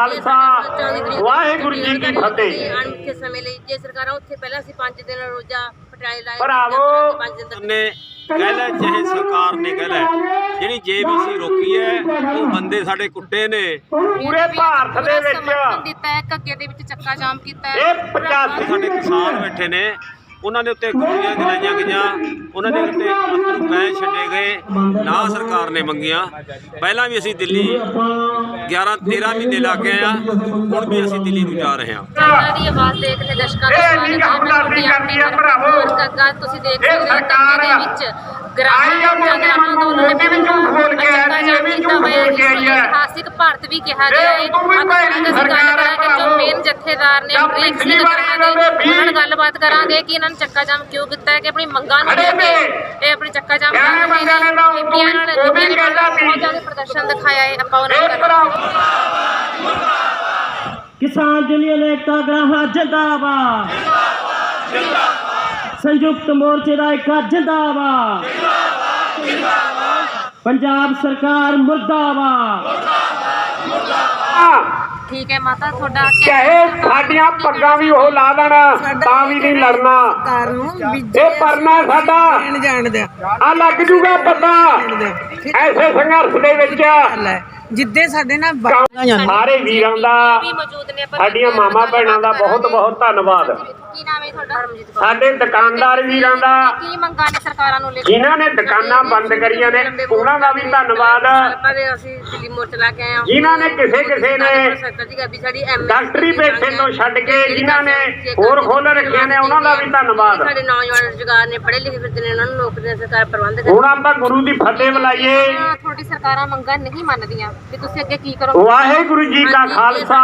ਖਾਲਸਾ। ਵਾਹਿਗੁਰੂ ਜੀ ਕੀ ਫਤਿਹ। ਅਣਮਿੱਥੇ ਸਮੇਂ ਲਈ ਜੇ ਸਰਕਾਰਾਂ ਉੱਥੇ ਪਹਿਲਾਂ ਸੀ 5 ਦਿਨ ਰੋਜ਼ਾ ਪਟਿਆਲੇ ਲਾਏ ਭਰਾਵੋ, ਪੰਜ ਦਿਨ ਤੱਕ ਨੇ ਚਾਹੇ ਸਰਕਾਰ ਜਿਹੜੀ ਜੇਬੀਸੀ ਰੋਕੀ ਹੈ ਉਹ ਬੰਦੇ ਸਾਡੇ ਕੁੱਟੇ ਨੇ। ਪੂਰੇ ਭਾਰਤ ਦੇ ਵਿੱਚ ਦਿੱਤਾ ਹੈ ਘੱਗੇ ਦੇ ਵਿੱਚ ਚੱਕਾ ਜਾਮ ਕੀਤਾ ਹੈ। ਇਹ 85 ਸਾਡੇ ਕਿਸਾਨ ਬੈਠੇ ਨੇ। ਉਹਨਾਂ ਦੇ ਉੱਤੇ ਗੋਲੀਆਂ ਚਲਾਈਆਂ ਗਈਆਂ ਉਹਨਾਂ ਦੇ ਉੱਤੇ ਅਸਰੂ ਗਏ ਛੱਡੇ ਗਏ ਨਾ ਸਰਕਾਰ ਨੇ ਮੰਗੀਆਂ। ਪਹਿਲਾਂ ਵੀ ਅਸੀਂ ਦਿੱਲੀ 11 13 ਮਹੀਨੇ ਲਾ ਕੇ ਆ ਹੁਣ ਵੀ ਅਸੀਂ ਦਿੱਲੀ ਨੂੰ ਜਾ ਰਹੇ ਹਾਂ। ਸਰਕਾਰ ਦੀ ਆਵਾਜ਼ ਦੇਖ ਕੇ ਦਰਸ਼ਕਾਂ ਦਾ ਇਹ ਸਵਾਗਤ ਨਹੀਂ ਹੈ ਹਮਦਰਦੀ ਕਰਦੀ ਹੈ। ਭਰਾਵੋ। ਤੁਸੀਂ ਦੇਖ ਸਕਦੇ ਹੋ ਦੇ ਵਿੱਚ ਆਈ ਆ ਗ੍ਰਾਮ ਮੋਦੀ ਜਨਤਾ ਨੂੰ ਮੋਦੀ ਵੀ ਝੂਠ ਬੋਲ ਕੇ ਆਇਆ ਜੀ, ਇਹ ਵੀ ਝੂਠ ਬੋਲ ਕੇ ਆਈ ਹੈ। ਇਤਿਹਾਸਿਕ ਭਾਰਤ ਵੀ ਕਿਹਾ ਇਹ ਗਿਆ ਹੈ ਉਦੋਂ ਵੀ ਆਪਾਂ ਭੈੜੀ ਅਸੀਂ ਗੱਲ ਸਰਕਾਰ ਹੈ ਕਰਾਂਗੇ ਜੋ ਭਰਾਵੋ। ਮੇਨ ਜਥੇਦਾਰ ਨੇ ਜਾਂ ਅਮਰੀਕ ਪਿਛਲੀ ਸਿੰਘ ਵਾਰੀ ਕਰਾਂਗੇ ਇਹਨਾਂ ਦੇ ਉਹਨਾਂ ਨਾਲ ਵੀਹ ਗੱਲਬਾਤ ਕਰਾਂਗੇ ਕਿ ਇਹਨਾਂ ਨੇ ਚੱਕਾ ਜਾਮ ਕਿਉਂ ਕੀਤਾ ਹੈ ਕਿ ਆਪਣੀ ਮੰਗਾਂ ਨੂੰ ਖੜੇ ਲੈ ਕੇ ਨੇ। ਇਹ ਆਪਣੀ ਚੱਕਾ ਜਾਮ ਕਹਿਣੇ ਕਰ ਰਹੇ ਬੰਦਿਆਂ ਨੇ ਤਾਂ ਉਦੋਂ ਬੀਬੀਆਂ ਨਾਲ ਵੀ ਬੀਬੀਆਂ ਨੇ ਕਹਿੰਦਾ ਸੀ। ਬਹੁਤ ਜ਼ਿਆਦਾ ਪ੍ਰਦਰਸ਼ਨ ਦਿਖਾਇਆ ਹੈ ਆਪਾਂ ਉਹਨਾਂ ਇਹ ਨਾਲ ਭਰਾਵੋ ਕਿਸਾਨ ਯੂਨੀਅਨ ਏਕਤਾ ਗ੍ਰਾਹਾਂ ਜਿੰਦਾਬਾਦ ਸੰਯੁਕਤ ਮੋਰਚੇ ਦਾ ਏਕਾ ਜਿੰਦਾਬਾਦ ਪੰਜਾਬ ਸਰਕਾਰ ਮੁਰਦਾਬਾਦ। ਠੀਕ ਹੈ ਮਾਤਾ ਤੁਹਾਡਾ ਚਾਹੇ ਸਾਡੀਆਂ ਪੱਗਾਂ ਵੀ ਉਹ ਲਾ ਦੇਣ ਤਾਂ ਵੀ ਨਹੀਂ ਲੜਨਾ। ਇਹ ਪਰਨਾ ਸਾਡਾ। ਆ ਲੱਗ ਜੂਗਾ ਪਤਾ ਐਸੇ ਸੰਘਰਸ਼ ਦੇ ਵਿੱਚ ਜਿੱਦੇ ਸਾਡੇ ਨਾਲ ਸਾਰੇ ਵੀਰਾਂ ਦਾ ਸਾਡੀਆਂ ਮਾਮਾ ਭੈਣਾਂ ਦਾ ਬਹੁਤ ਬਹੁਤ ਧੰਨਵਾਦ। ਕੀ ਨਾਮ ਹੈ ਤੁਹਾਡਾ? ਹਰਮਜੀਤ ਕੌਰ। ਸਾਡੇ ਦੁਕਾਨਦਾਰ ਵੀਰਾਂ ਦਾ ਕੀ ਮੰਗਾਂ ਨੇ ਸਰਕਾਰਾਂ ਨੂੰ ਲੈ ਕੇ? ਜਿਨ੍ਹਾਂ ਨੇ ਦੁਕਾਨਾਂ ਬੰਦ ਕਰੀਆਂ ਨੇ ਉਹਨਾਂ ਦਾ ਵੀ ਧੰਨਵਾਦ। ਪਰ ਅਸੀਂ ਦਿੱਲੀ ਮੋਰਚਾ ਲਾ ਕੇ ਆਏ ਹਾਂ। ਜਿਨ੍ਹਾਂ ਨੇ ਕਿਸੇ ਕਿਸੇ ਨੇ ਸਰਕਾਰ ਦੀ ਗੱਡੀ ਸਾਡੀ ਐਮ ਡਾਕਟਰੀ ਪੇਸ਼ੇ ਤੋਂ ਛੱਡ ਕੇ ਜਿਨ੍ਹਾਂ ਨੇ ਹੋਰ ਖੋਲ ਰੱਖਿਆ ਨੇ ਉਹਨਾਂ ਦਾ ਵੀ ਧੰਨਵਾਦ। ਸਾਡੇ ਨੌਜਵਾਨ ਰੁਜ਼ਗਾਰ ਨੇ ਪੜ੍ਹੇ ਲਿਖੇ ਫਿਰਦੇ ਨੇ ਉਹਨਾਂ ਨੂੰ ਨੌਕਰੀਆਂ ਸਰਕਾਰ ਪ੍ਰਬੰਧ ਕਰੇ। ਹੁਣ ਆਪਾਂ ਗੁਰੂ ਦੀ ਫਤਿਹ ਬੁਲਾਈਏ। ਤੁਹਾਡੀ ਸਰਕਾਰਾਂ ਮੰਗਾਂ ਨਹੀਂ ਮੰਨਦੀਆਂ ਵੀ ਤੁਸੀਂ ਅੱਗੇ ਕੀ ਕਰੋਗੇ? ਵਾਹਿਗੁਰੂ ਜੀ ਕਾ ਖਾਲਸਾ।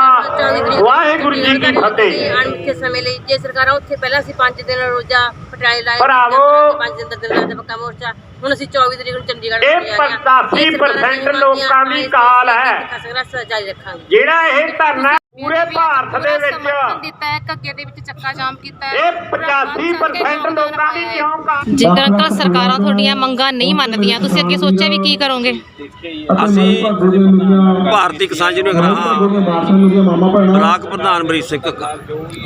ਵਾਹਿਗੁਰੂ ਜੀ ਕੀ ਫਤਿਹ। ਅਣਮਿੱਥੇ ਸਮੇਂ ਲਈ ਜੇ ਸਰਕਾਰਾਂ ਉੱਥੇ ਪਹਿਲਾਂ ਅਸੀਂ 5 ਦਿਨ ਰੋਜ਼ਾ ਪਟਿਆਲੇ ਲਾਏ ਭਰਾਵੋ, 5 ਦਿਨ ਦਿਨਾਂ ਦਾ ਪੱਕਾ ਮੋਰਚਾ ਹੁਣ ਅਸੀਂ 24 ਤਰੀਕ ਨੂੰ ਚੰਡੀਗੜ੍ਹ ਇਹ ਜਾ ਰਹੇ ਹਾਂ। 85% ਲੋਕਾਂ ਦੀ ਕਾਲ ਹੈ। ਸੰਘਰਸ਼ ਜਾਰੀ ਰੱਖਾਂਗੇ ਜਿਹੜਾ ਇਹ ਧਰਨਾ ਪੂਰੇ ਭਾਰਤ ਦੇ ਵਿੱਚ ਦਿੱਤਾ ਹੈ ਘੱਗੇ ਦੇ ਵਿੱਚ ਚੱਕਾ ਜਾਮ ਕੀਤਾ ਹੈ। ਇਹ 85% ਲੋਕਾਂ ਦੀ ਕਿਉਂ ਕਾਲ ਜੇਕਰ ਅੰਕਲ ਸਰਕਾਰਾਂ ਤੁਹਾਡੀਆਂ ਮੰਗਾਂ ਨਹੀਂ ਮੰਨਦੀਆਂ ਤੁਸੀਂ ਅੱਗੇ ਸੋਚਿਆ ਵੀ ਕੀ ਕਰੋਗੇ? ਅਸੀਂ ਭਾਰਤੀ ਕਿਸਾਨ ਯੂਨੀਅਨ ਗ੍ਰਾਹਾਂ ਬਲਾਕ ਪ੍ਰਧਾਨ ਅਮਰੀਕ ਸਿੰਘ ਕੱਕਾ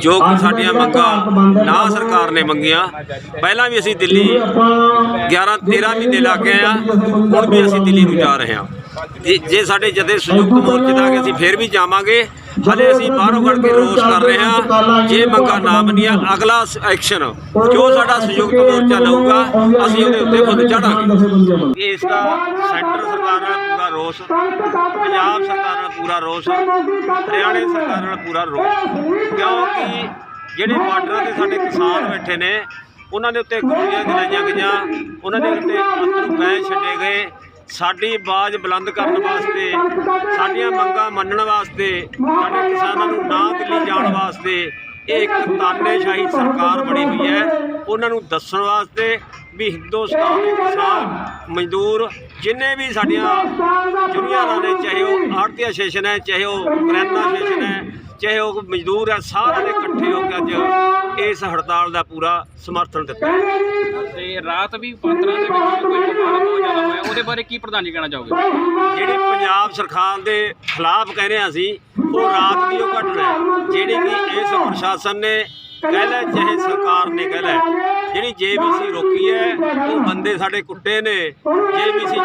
ਜੋ ਕਿ ਸਾਡੀਆਂ ਮੰਗਾਂ ਨਾ ਸਰਕਾਰ ਨੇ ਮੰਗੀਆਂ। ਪਹਿਲਾਂ ਵੀ ਅਸੀਂ ਦਿੱਲੀ 11 13 ਮਹੀਨੇ ਲਾ ਕੇ ਆਏ ਆ ਹੁਣ ਵੀ ਅਸੀਂ ਦਿੱਲੀ ਨੂੰ ਜਾ ਰਹੇ ਹਾਂ। ਜੇ- ਜੇ ਸਾਡੇ ਜਥੇ ਸੰਯੁਕਤ ਮੋਰਚੇ ਦਾ ਕਿ ਅਸੀਂ ਫੇਰ ਵੀ ਜਾਵਾਂਗੇ ਹਲੇ ਅਸੀਂ ਬਾਹਰੋਂ ਕੱਢ ਕੇ ਰੋਸ ਕਰ ਰਹੇ ਹਾਂ। ਜੇ ਮੰਗਾਂ ਨਾ ਮੰਨੀਆਂ ਅਗਲਾ ਐਕਸ਼ਨ ਜੋ ਸਾਡਾ ਸੰਯੁਕਤ ਮੋਰਚਾ ਲਊਗਾ ਅਸੀਂ ਉਹਦੇ ਉੱਤੇ ਖੁਦ ਚੜਾਂਗੇ ਇਸ ਦਾ ਸੈਂਟਰ ਸਰਕਾਰ ਨਾਲ ਪੂਰਾ ਰੋਸ ਪੰਜਾਬ ਸਰਕਾਰ ਨਾਲ ਪੂਰਾ ਰੋਸ ਹਰਿਆਣੇ ਸਰਕਾਰ ਨਾਲ ਪੂਰਾ ਰੋਸ। ਕਿਉਂਕਿ ਜਿਹੜੇ ਬਾਰਡਰਾਂ ਤੇ ਸਾਡੇ ਕਿਸਾਨ ਬੈਠੇ ਨੇ ਉਹਨਾਂ ਦੇ ਉੱਤੇ ਗੋਲੀਆਂ ਚਲਾਈਆਂ ਗਈਆਂ ਉਹਨਾਂ ਦੇ ਉੱਤੇ ਅਸਰੂ ਗਏ ਛੱਡੇ ਗਏ। ਸਾਡੀ ਆਵਾਜ਼ ਬੁਲੰਦ ਕਰਨ ਵਾਸਤੇ, ਸਾਡੀਆਂ ਮੰਗਾਂ ਮੰਨਣ ਵਾਸਤੇ, ਸਾਡੇ ਕਿਸਾਨਾਂ ਨੂੰ ਨਾ ਦਿੱਲੀ ਜਾਣ ਵਾਸਤੇ ਇਹ ਇੱਕ ਤਾਨੇਸ਼ਾਹੀ ਸਰਕਾਰ ਬਣੀ ਹੋਈ ਹੈ। ਉਹਨਾਂ ਨੂੰ ਦੱਸਣ ਵਾਸਤੇ ਵੀ ਹਿੰਦੁਸਤਾਨ ਦੇ ਕਿਸਾਨ, ਮਜ਼ਦੂਰ ਜਿੰਨੇ ਵੀ ਸਾਡੀਆਂ ਯੂਨੀਅਨਾਂ ਨੇ, ਚਾਹੇ ਉਹ ਆੜਤੀ ਐਸੋਸੀਏਸ਼ਨ ਹੈ, ਚਾਹੇ ਉਹ ਕਰਿਆਨਾ ਐਸੋਸੀਏਸ਼ਨ ਹੈ, ਚਾਹੇ ਉਹ ਮਜ਼ਦੂਰ ਹੈ ਸਾਰੇ ਨੇ ਇਕੱਠੇ ਹੋ ਕੇ ਅੱਜ ਇਸ ਹੜਤਾਲ ਦਾ ਪੂਰਾ ਸਮਰਥਨ ਦਿੱਤਾ। ਤੇ ਰਾਤ ਵੀ ਪਾਤਰਾਂ ਦੇ ਵਿੱਚ ਕੋਈ ਬਿਮਾਰ ਬਹੁਤ ਜ਼ਿਆਦਾ ਹੋਇਆ ਉਹਦੇ ਬਾਰੇ ਕੀ ਪ੍ਰਧਾਨੀ ਕਹਿਣਾ ਚਾਹੋਗੇ? ਜਿਹੜੀ ਪੰਜਾਬ ਸਰਕਾਰ ਦੇ ਖਿਲਾਫ ਕਹਿ ਰਹੇ ਅਸੀਂ ਉਹ ਰਾਤ ਦੀ ਉਹ ਘਟਨਾ ਹੈ ਜਿਹੜੀ ਕਿ ਇਸ ਪ੍ਰਸ਼ਾਸਨ ਨੇ ਕਹਿ ਲੈ ਚਾਹੇ ਸਰਕਾਰ ਨੇ ਕਹਿ ਲੈ ਜਿਹੜੀ ਜੇਬੀਸੀ ਰੋਕੀ ਹੈ, ਉਹ ਬੰਦੇ ਸਾਡੇ ਕੁੱਟੇ ਨੇ। ਜੇਬੀਸੀ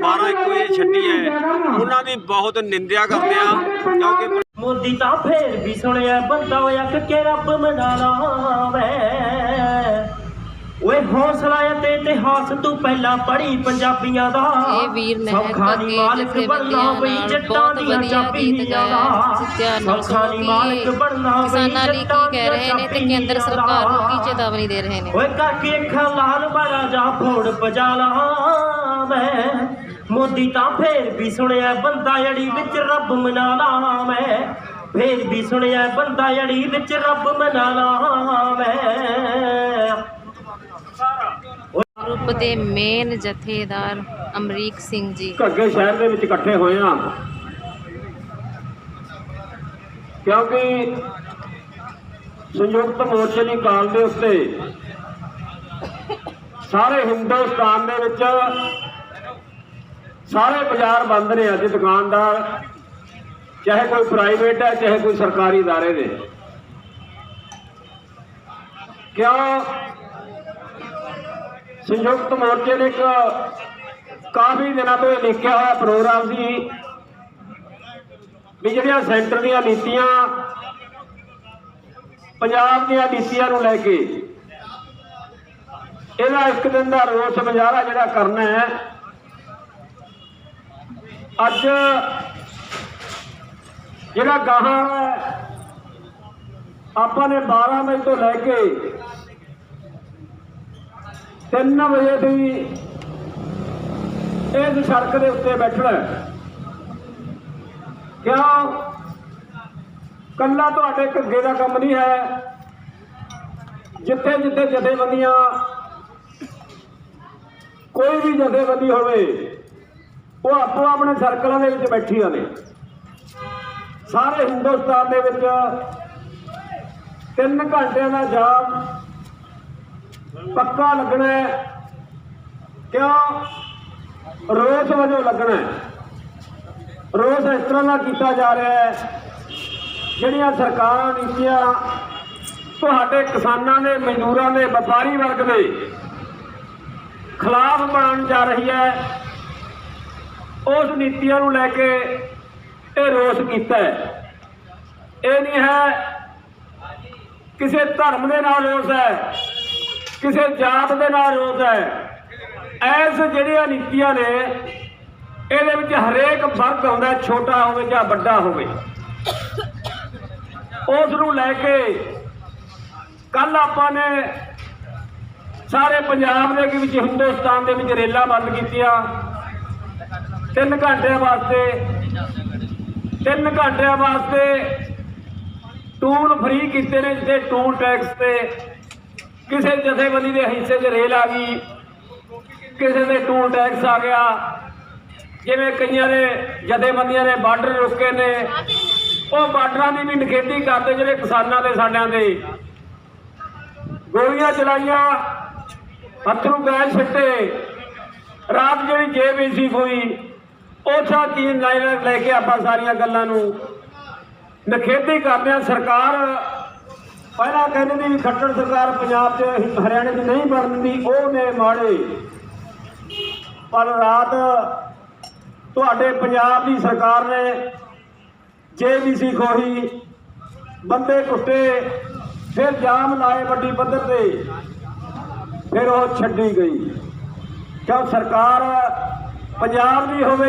12 ਇੱਕ ਵਜੇ ਛੱਡੀ ਹੈ। ਉਹਨਾਂ ਦੀ ਬਹੁਤ ਨਿੰਦਿਆ ਕਰਦੇ ਆ, ਕਿਉਂਕਿ ਮੋਦੀ ਤਾਂ ਫੇਰ ਵੀ ਸੁਣਿਆ, ਬੰਦਾ ਹੋਇਆ ਕਿ ਰੱਬ ਮਨਾ ਲਾਵੇ। ਓਏ ਹੌਸਲਾ ਤੇ ਇਤਿਹਾਸ ਤੂੰ ਪਹਿਲਾਂ ਪੜ੍ਹੀ ਪੰਜਾਬੀਆਂ ਦਾ। ਇਹ ਵੀਰ ਮਹਿਕ ਸੌਖਾ ਨੀ ਅੱਗੇ ਮਾਲਕ ਬਣਨਾ ਬਈ ਜੱਟਾਂ ਦੀਆਂ ਚਾਬੀਆਂ ਦਾ। ਤੁਸੀਂ ਧਿਆਨ ਨਾਲ ਸੌਖਾ ਨੀ ਸੁਣੋ ਮਾਲਕ ਬਣਨਾ ਬਈ ਕਿਸਾਨਾਂ ਲਈ ਕੀ ਕਹਿ ਰਹੇ ਨੇ ਤੇ ਕੇਂਦਰ ਸਰਕਾਰ ਨੂੰ ਕੀ ਚੇਤਾਵਨੀ ਦੇ ਰਹੇ ਨੇ? ਓਏ ਕਾਕੇ ਅੱਖਾਂ ਲਾਲ ਬੜਾ ਜਾ ਫੋੜ ਪਜਾ ਲਾ ਮੈਂ। ਮੋਦੀ ਤਾਂ ਫੇਰ ਵੀ ਸੁਣਿਆ ਬੰਦਾ ਜੜੀ ਵਿੱਚ ਰੱਬ ਮਨਾ ਲਾ ਮੈਂ। ਫੇਰ ਵੀ ਸੁਣਿਆ ਬੰਦਾ ਜੜੀ ਵਿੱਚ ਰੱਬ ਮਨਾ ਲਾ ਮੈਂ। ਗਰੁੱਪ ਦੇ ਮੇਨ ਜਥੇਦਾਰ ਅਮਰੀਕ ਸਿੰਘ ਜੀ ਘੱਗੇ ਸ਼ਹਿਰ ਦੇ ਵਿੱਚ ਇਕੱਠੇ ਹੋਏ ਆ ਕਿਉਂਕਿ ਸੰਯੁਕਤ ਮੋਰਚੇ ਦੀ ਕਾਲ ਦੇ ਉੱਤੇ ਸਾਰੇ ਹਿੰਦੁਸਤਾਨ ਦੇ ਵਿੱਚ ਸਾਰੇ ਬਾਜ਼ਾਰ ਬੰਦ ਨੇ ਅੱਜ ਦੁਕਾਨਦਾਰ ਚਾਹੇ ਕੋਈ ਪ੍ਰਾਈਵੇਟ ਹੈ ਚਾਹੇ ਕੋਈ ਸਰਕਾਰੀ ادارے ਨੇ ਕਿਉਂ ਸੰਯੁਕਤ ਮੋਰਚੇ ਨੇ ਇੱਕ ਕਾਫੀ ਦਿਨਾਂ ਤੋਂ ਇਹ ਲਿਖਿਆ ਹੋਇਆ ਪ੍ਰੋਗਰਾਮ ਸੀ ਵੀ ਜਿਹੜੀਆਂ ਸੈਂਟਰ ਦੀਆਂ ਨੀਤੀਆਂ ਪੰਜਾਬ ਦੀਆਂ ਨੀਤੀਆਂ ਨੂੰ ਲੈ ਕੇ ਇਹਦਾ ਇੱਕ ਦਿਨ ਦਾ ਰੋਸ ਮੁਜ਼ਾਹਰਾ ਜਿਹੜਾ ਕਰਨਾ ਹੈ, ਅੱਜ ਜਿਹੜਾ ਗਾਹਾਂ ਹੈ, ਆਪਾਂ ਨੇ 12 ਮਈ ਤੋਂ ਲੈ ਕੇ 3 ਵਜੇ ਦੀ ਇਸ ਸੜਕ ਦੇ ਉੱਤੇ ਬੈਠਣਾ ਕਿਉਂ? ਕੱਲਾ ਤੁਹਾਡੇ ਘੱਗੇ ਦਾ ਕੰਮ ਨਹੀਂ ਹੈ। ਜਿੱਥੇ ਜਿੱਥੇ ਜਥੇਬੰਦੀਆਂ, ਕੋਈ ਵੀ ਜਥੇਬੰਦੀ ਹੋਵੇ, ਉਹ ਆਪੋ ਆਪਣੇ ਸਰਕਲਾਂ ਦੇ ਵਿੱਚ ਬੈਠੀਆਂ ਨੇ। ਸਾਰੇ ਹਿੰਦੁਸਤਾਨ ਦੇ ਵਿੱਚ 3 ਘੰਟਿਆਂ ਦਾ ਜਾਮ ਪੱਕਾ ਲੱਗਣਾ ਹੈ। ਕਿਉਂ? ਰੋਸ ਵਜੋਂ ਲੱਗਣਾ ਰੋਸ ਇਸ ਤਰ੍ਹਾਂ ਨਾਲ ਕੀਤਾ ਜਾ ਰਿਹਾ ਹੈ, ਜਿਹੜੀਆਂ ਸਰਕਾਰਾਂ ਨੀਤੀਆਂ ਤੁਹਾਡੇ ਕਿਸਾਨਾਂ ਦੇ, ਮਜ਼ਦੂਰਾਂ ਦੇ, ਵਪਾਰੀ ਵਰਗ ਦੇ ਖਿਲਾਫ ਬਣਨ ਜਾ ਰਹੀ ਹੈ, ਉਸ ਨੀਤੀਆਂ ਨੂੰ ਲੈ ਕੇ ਇਹ ਰੋਸ ਕੀਤਾ ਹੈ। ਇਹ ਨਹੀਂ ਹੈ, ਕਿਸੇ ਧਰਮ ਦੇ ਨਾਲ ਰੋਸ ਹੈ। ਕਿਸੇ ਜਾਤ ਦੇ ਨਾਲ ਰੋਸ ਹੈ। ਐਸ ਜਿਹੜੀਆਂ ਨੀਤੀਆਂ ਨੇ, ਇਹਦੇ ਵਿੱਚ ਹਰੇਕ ਵਰਗ ਆਉਂਦਾ, ਛੋਟਾ ਹੋਵੇ ਜਾਂ ਵੱਡਾ ਹੋਵੇ। ਉਸ ਨੂੰ ਲੈ ਕੇ ਕੱਲ ਆਪਾਂ ਨੇ ਸਾਰੇ ਪੰਜਾਬ ਦੇ ਵਿੱਚ ਹਿੰਦੁਸਤਾਨ ਦੇ ਵਿੱਚ ਰੇਲਾਂ ਬੰਦ ਕੀਤੀਆਂ। 3 ਘੰਟਿਆਂ ਵਾਸਤੇ 3 ਘੰਟਿਆਂ ਵਾਸਤੇ ਟੂਲ ਫ੍ਰੀ ਕੀਤੇ ਨੇ, ਜਿੱਥੇ ਟੂਲ ਟੈਕਸ ਤੇ ਕਿਸੇ ਜਥੇਬੰਦੀ ਦੇ ਹਿੱਸੇ 'ਚ ਰੇਲ ਆ ਗਈ, ਕਿਸੇ ਦੇ ਟੂਲ ਟੈਕਸ ਆ ਗਿਆ, ਜਿਵੇਂ ਕਈਆਂ ਦੇ ਜਥੇਬੰਦੀਆਂ ਨੇ ਬਾਰਡਰ ਰੁਕੇ ਨੇ, ਉਹ ਬਾਰਡਰਾਂ ਦੀ ਵੀ ਨਿਖੇਧੀ ਕਰਦੇ ਜਿਹੜੇ ਕਿਸਾਨਾਂ ਦੇ ਸਾਡਿਆਂ ਦੇ। ਗੋਲੀਆਂ ਚਲਾਈਆਂ, ਹੱਥੋਂ ਗੈਸ ਛੱਟੇ ਰਾਤ ਜਿਹੜੀ ਜੇਬੀਸੀ ਹੋਈ ਉਥਾ ਤੀਨ ਲੈ ਲੈ ਕੇ ਆਪਾਂ ਸਾਰੀਆਂ ਗੱਲਾਂ ਨੂੰ ਨਿਖੇਧੀ ਕਰਦੇ ਆ ਸਰਕਾਰ ਪਹਿਲਾਂ ਕਹਿੰਦੇ ਸੀ ਵੀ ਖੱਟੜ ਸਰਕਾਰ ਪੰਜਾਬ 'ਚ ਹਰਿਆਣੇ 'ਚ ਨਹੀਂ ਬਣਦੀ ਉਹ ਨੇ ਮਾੜੇ। ਪਰ ਰਾਤ ਤੁਹਾਡੇ ਪੰਜਾਬ ਦੀ ਸਰਕਾਰ ਨੇ ਜੇਬੀਸੀ ਖੋਹੀ, ਬੰਦੇ ਕੁੱਟੇ, ਫਿਰ ਜਾਮ ਲਾਏ ਵੱਡੀ ਪੱਧਰ ਤੇ, ਫਿਰ ਉਹ ਛੱਡੀ ਗਈ। ਕਿਉਂ ਸਰਕਾਰ ਪੰਜਾਬ ਦੀ ਹੋਵੇ